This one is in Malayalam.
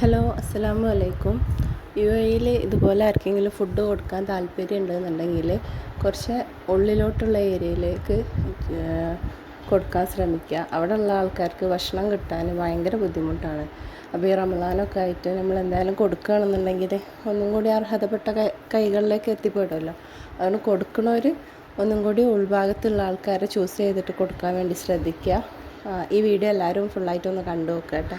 ഹലോ അസ്സലാമു അലൈക്കും യു എയിൽ ഇതുപോലെ ആർക്കെങ്കിലും ഫുഡ് കൊടുക്കാൻ താല്പര്യം ഉണ്ടെന്നുണ്ടെങ്കിൽ കുറച്ച് ഉള്ളിലോട്ടുള്ള ഏരിയയിലേക്ക് കൊടുക്കാൻ ശ്രമിക്കുക. അവിടെ ഉള്ള ആൾക്കാർക്ക് ഭക്ഷണം കിട്ടാൻ ഭയങ്കര ബുദ്ധിമുട്ടാണ്. അപ്പോൾ ഈ റമദാനൊക്കെ ആയിട്ട് നമ്മൾ എന്തായാലും കൊടുക്കുകയാണെന്നുണ്ടെങ്കിൽ ഒന്നും കൂടി അർഹതപ്പെട്ട കൈകളിലേക്ക് എത്തിപ്പെടുമല്ലോ. അതുകൊണ്ട് കൊടുക്കണവർ ഒന്നും കൂടി ഉൾഭാഗത്തുള്ള ആൾക്കാരെ ചൂസ് ചെയ്തിട്ട് കൊടുക്കാൻ വേണ്ടി ശ്രദ്ധിക്കുക. ഈ വീഡിയോ എല്ലാവരും ഫുള്ളായിട്ടൊന്ന് കണ്ടു നോക്കുക കേട്ടോ.